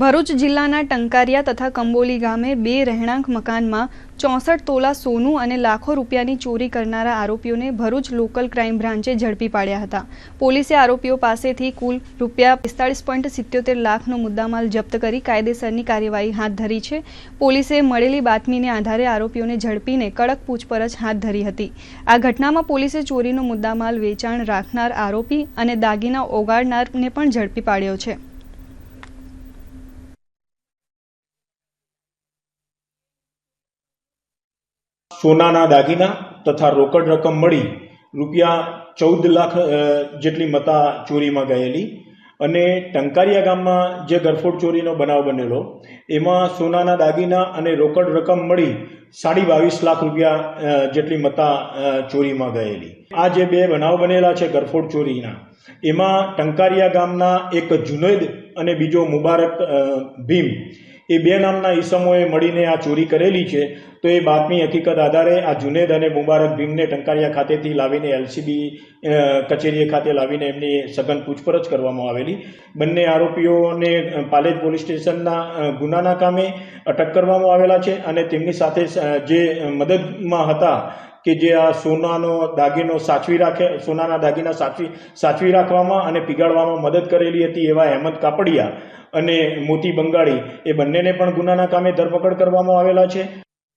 ભરૂચ જિલ્લાના ટંકારિયા તથા કંબોલી ગામે બે રહેણાંક મકાનમાં ચોસઠ તોલા સોનું અને લાખો રૂપિયાની ચોરી કરનારા આરોપીઓને ભરૂચ લોકલ ક્રાઇમ બ્રાન્ચે ઝડપી પાડ્યા હતા. પોલીસે આરોપીઓ પાસેથી કુલ રૂપિયા પિસ્તાળીસ પોઈન્ટ સિત્યોતેર લાખનો મુદ્દામાલ જપ્ત કરી કાયદેસરની કાર્યવાહી હાથ ધરી છે. પોલીસે મળેલી બાતમીને આધારે આરોપીઓને ઝડપીને કડક પૂછપરછ હાથ ધરી હતી. આ ઘટનામાં પોલીસે ચોરીનો મુદ્દામાલ વેચાણ રાખનાર આરોપી અને દાગીના ઓગાળનારને પણ ઝડપી પાડ્યો છે. સોનાના દાગીના તથા રોકડ રકમ મળી રૂપિયા ચૌદ લાખ જેટલી મતા ચોરીમાં ગયેલી. અને ટંકારિયા ગામમાં જે ગરફોડ ચોરીનો બનાવ બનેલો, એમાં સોનાના દાગીના અને રોકડ રકમ મળી સાડી બાવીસ લાખ રૂપિયા જેટલી મતા ચોરીમાં ગયેલી. આ જે બે બનાવ બનેલા છે ગરફોડ ચોરીના, એમાં ટંકારિયા ગામના એક જુનૈદ અને બીજો મુબારક ભીમ એ બે નામના ઈસમોએ મળીને આ ચોરી કરેલી છે, તો એ બાતમી હકીકત આધારે આ જુનેદ અને મુબારક ભીમને ટંકારિયા ખાતેથી લાવીને એલસીબી કચેરીએ ખાતે લાવીને એમની સઘન પૂછપરછ કરવામાં આવેલી. બંને આરોપીઓને પાલેજ પોલીસ સ્ટેશનના ગુનાના કામે અટક કરવામાં આવેલા છે અને તેમની સાથે જે મદદમાં હતા કે જે આ સોનાનો દાગીનો સાચવી રાખે, સોનાના દાગીના સાચવી સાચવી રાખવામાં અને પીગાળવામાં મદદ કરેલી હતી એવા અહેમદ કાપડિયા અને મોતી બંગાળી એ બંનેને પણ ગુનાના કામે ધરપકડ કરવામાં આવેલા છે.